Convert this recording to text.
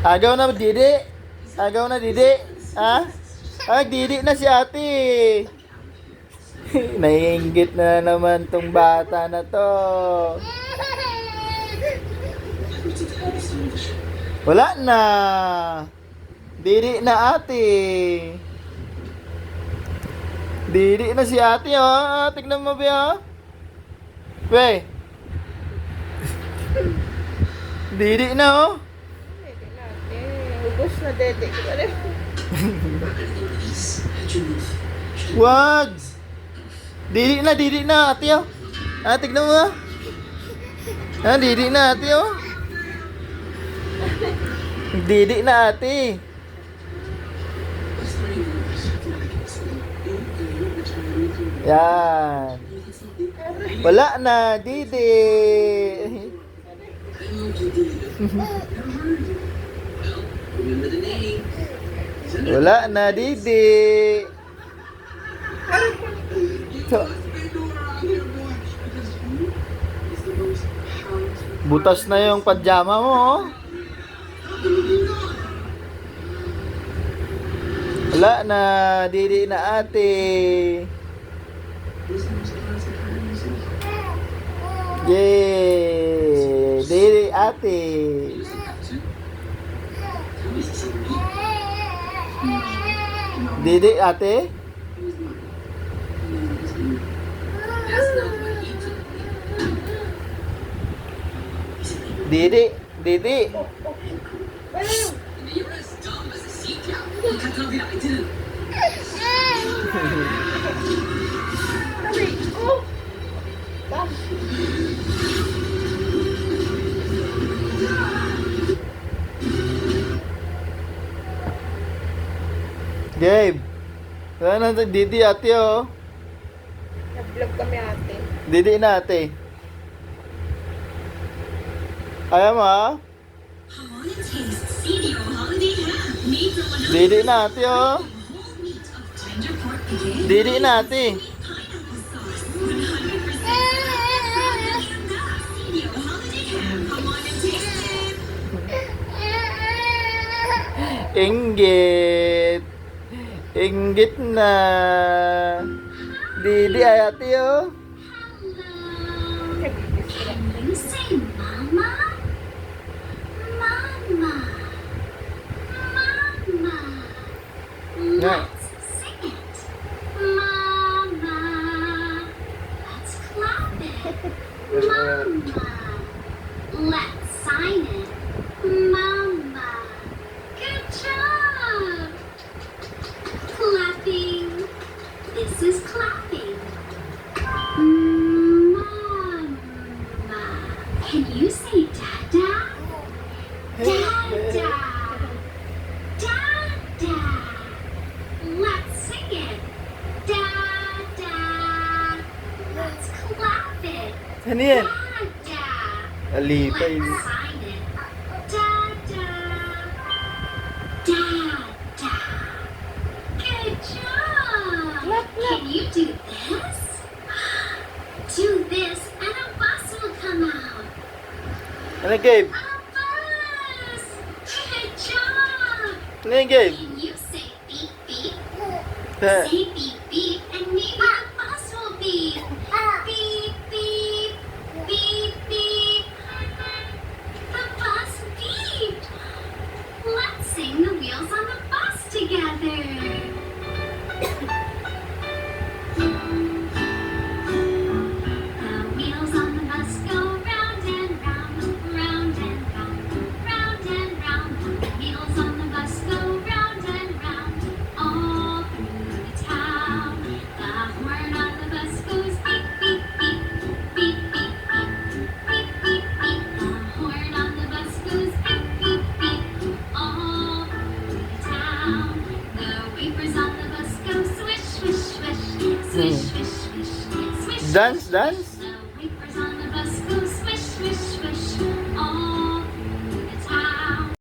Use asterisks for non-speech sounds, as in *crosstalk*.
Agaw na, Didi. Agaw na, Didi. Ha? Ah, Didi na si ate. *laughs* Naiingit na naman tong bata na to. Wala na. Didi na ate. Didi na si ate, oh. Tignan mo, be, oh. Be. *laughs* Didi na, oh. Pwede natin. Ubus na dede ko na rin. Wag! Didi na, didi na, ate, oh. Ah, tignan mo, ah. Ah, didi na, ate, oh. Didi na, ate. Yan. Wala na, didi. *laughs* Wala na, didi. Butas na yung pajama mo, oh. Wala na, didi na ate. Yay! Didi ate. Didi ate. Didi, Didi. Gabe. Wala na Didi ate oh. Nag-vlog kami ate. Didi na ate. Ayaw mo ah. Didi na ate oh. Didi na ate. Inggit. Inggit na. Didi ay ate. Can you say mama? Mama. Mama. Yeah. Let's sing it. Mama. Let's clap it. Mama. Let's sign Clap, clap. Can you do this? *gasps* Do this and a bus will come out. Ano Gabe? A bus! Good job. Ano yan Gabe? Can you say beep beep? Ha? Say beep beep and maybe the bus will beep. Beep Sing the wheels on the bus together. Dance, dance?